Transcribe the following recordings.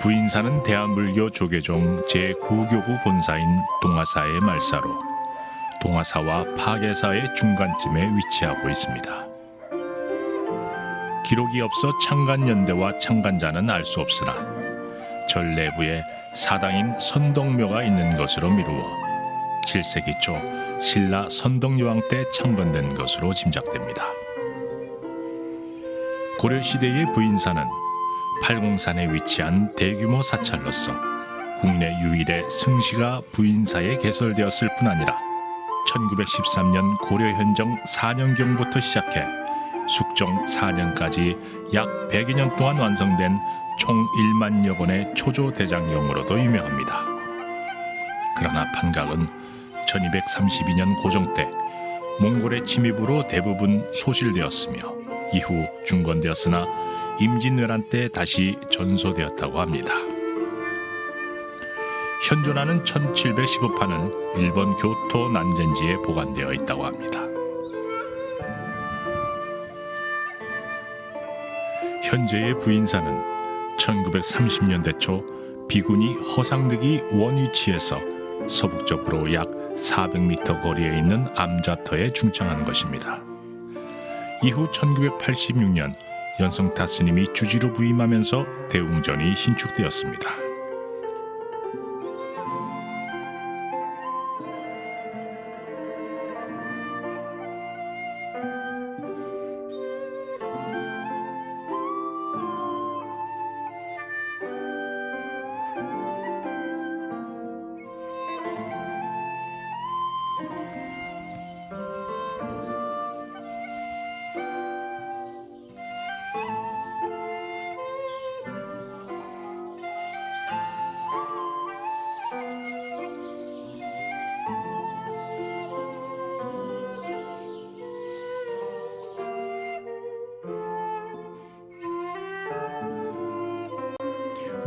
부인사는 대한불교 조계종 제9교구 본사인 동화사의 말사로 동화사와 파계사의 중간쯤에 위치하고 있습니다. 기록이 없어 창간연대와 창간자는 알 수 없으나 절 내부에 사당인 선덕묘가 있는 것으로 미루어 7세기 초 신라 선덕여왕 때 창건된 것으로 짐작됩니다. 고려 시대의 부인사는 팔공산에 위치한 대규모 사찰로서 국내 유일의 승시가 부인사에 개설되었을 뿐 아니라 1913년 고려 현정 4년경부터 시작해 숙종 4년까지 약 100여 년 동안 완성된 총 1만여 권의 초조 대장경으로도 유명합니다. 그러나 판각은 1232년 고종 때 몽골의 침입으로 대부분 소실되었으며 이후 중건되었으나 임진왜란 때 다시 전소되었다고 합니다. 현존하는 1715판은 일본 교토 난젠지에 보관되어 있다고 합니다. 현재의 부인사는 1930년대 초 비군이 허상득이 원위치에서 서북쪽으로 약 400m 거리에 있는 암자터에 중창한 것입니다. 이후 1986년 연성타 스님이 주지로 부임하면서 대웅전이 신축되었습니다.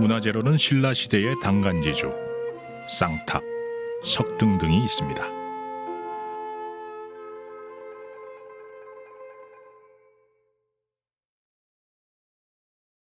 문화재로는 신라 시대의 당간지주, 쌍탑, 석등 등이 있습니다.